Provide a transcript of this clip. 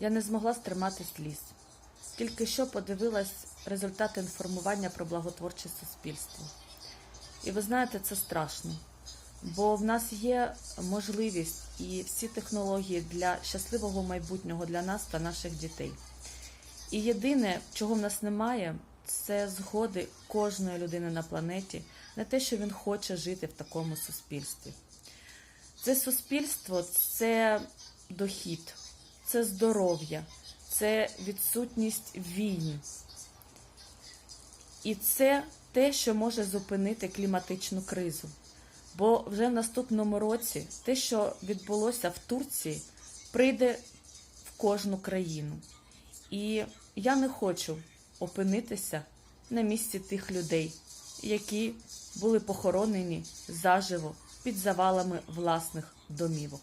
Я не змогла стримати сліз. Тільки що подивилась результати інформування про благотворче суспільство. І ви знаєте, це страшно. Бо в нас є можливість і всі технології для щасливого майбутнього для нас та наших дітей. І єдине, чого в нас немає, це згоди кожної людини на планеті на те, що він хоче жити в такому суспільстві. Це суспільство це дохід, це здоров'я, це відсутність війн. І це те, що може зупинити кліматичну кризу. Бо вже в наступному році те, що відбулося в Турції, прийде в кожну країну. І я не хочу опинитися на місці тих людей, які були похоронені заживо під завалами власних домівок.